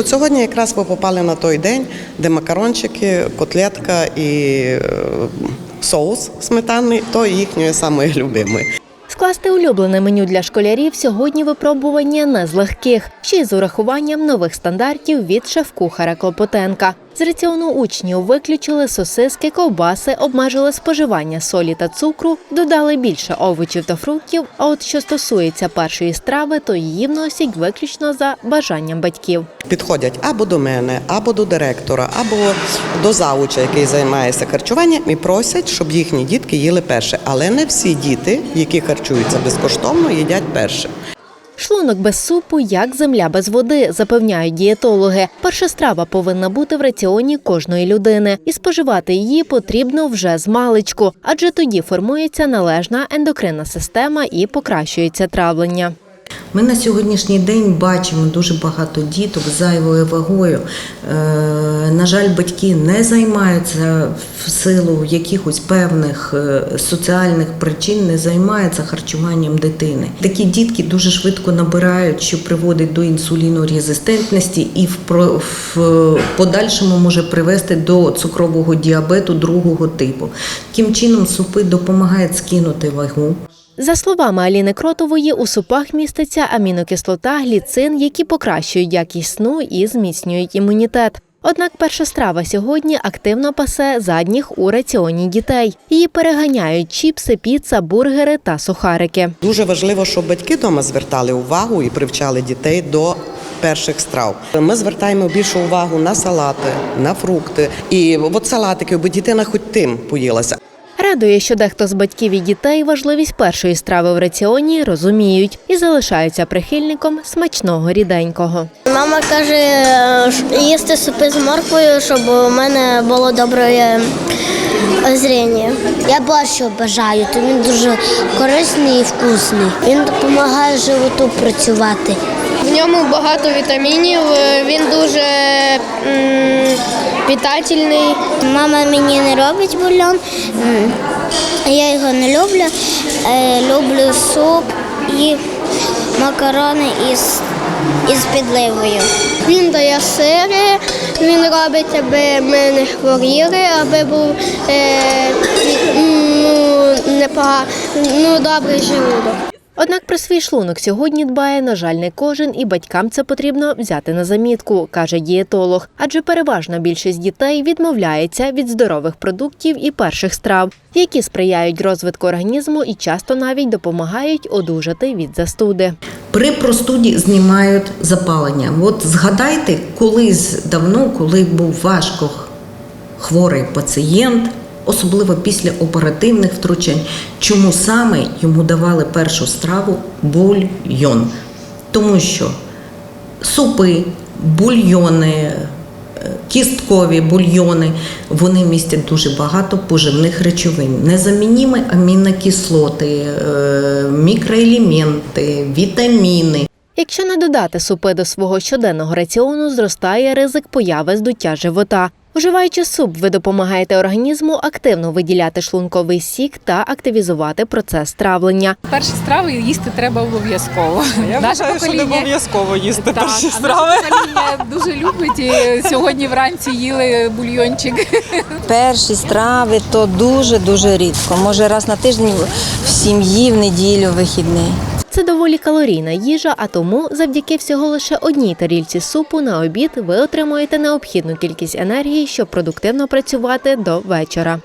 От сьогодні якраз ми попали на той день, де макарончики, котлетка і е, соус сметанний, то їхньої самої любимої. Скласти улюблене меню для школярів сьогодні випробування не з легких, ще й з урахуванням нових стандартів від шеф-кухара Клопотенка. З раціону учнів виключили сосиски, ковбаси, обмежили споживання солі та цукру, додали більше овочів та фруктів. А от що стосується першої страви, то її вносять виключно за бажанням батьків. Підходять або до мене, або до директора, або до завуча, який займається харчуванням, і просять, щоб їхні дітки їли перше. Але не всі діти, які харчуються безкоштовно, їдять перше. Шлунок без супу, як земля без води, запевняють дієтологи. Перша страва повинна бути в раціоні кожної людини, і споживати її потрібно вже з маличку, адже тоді формується належна ендокринна система і покращується травлення. Ми на сьогоднішній день бачимо дуже багато діток з зайвою вагою. Е, на жаль, батьки не займаються в силу якихось певних е, соціальних причин, не займаються харчуванням дитини. Такі дітки дуже швидко набирають, що приводить до інсулінорезистентності і в, в подальшому може привести до цукрового діабету другого типу. Таким чином, супи допомагають скинути вагу. За словами Аліни Кротової, у супах міститься амінокислота, гліцин, які покращують якість сну і зміцнюють імунітет. Однак перша страва сьогодні активно пасе задніх у раціоні дітей. Її переганяють чіпси, піца, бургери та сухарики. Дуже важливо, щоб батьки вдома звертали увагу і привчали дітей до перших страв. Ми звертаємо більшу увагу на салати, на фрукти. І от салатики, бо дитина хоч тим поїлася. Радує, що дехто з батьків і дітей важливість першої страви в раціоні розуміють і залишаються прихильником смачного ріденького. Мама каже, е, їсти супи з морквою, щоб у мене було добре е, зріння. Я борщ бажаю, то він дуже корисний і вкусний. Він допомагає животу працювати. В ньому багато вітамінів, е, він дуже м, питательний. Мама мені не робить бульон, я його не люблю. Е, Люблю суп і макарони із, із підливою. Він дає сири, він робить, аби ми не хворіли, аби був е, ну, непога, ну, добрий желудок. Однак про свій шлунок сьогодні дбає, на жаль, не кожен, і батькам це потрібно взяти на замітку, каже дієтолог. Адже переважна більшість дітей відмовляється від здорових продуктів і перших страв, які сприяють розвитку організму і часто навіть допомагають одужати від застуди. При простуді знімають запалення. От згадайте, колись давно, коли був важко хворий пацієнт, особливо після оперативних втручань, чому саме йому давали першу страву бульйон. Тому що супи, бульйони, е, кісткові бульйони, вони містять дуже багато поживних речовин, незамінімі амінокислоти, е, мікроелементи, вітаміни. Якщо не додати супи до свого щоденного раціону, зростає ризик появи здуття живота. Вживаючи суп, ви допомагаєте організму активно виділяти шлунковий сік та активізувати процес травлення. Перші страви їсти треба обов'язково. Я Наше вважаю, що не обов'язково їсти Так, перші а страви. наше покоління дуже любить. І сьогодні вранці їли бульйончик. Перші страви то дуже дуже рідко. Може раз на тиждень в сім'ї, в неділю, вихідний. Це доволі калорійна їжа, а тому завдяки всього лише одній тарільці супу на обід ви отримуєте необхідну кількість енергії, щоб продуктивно працювати до вечора.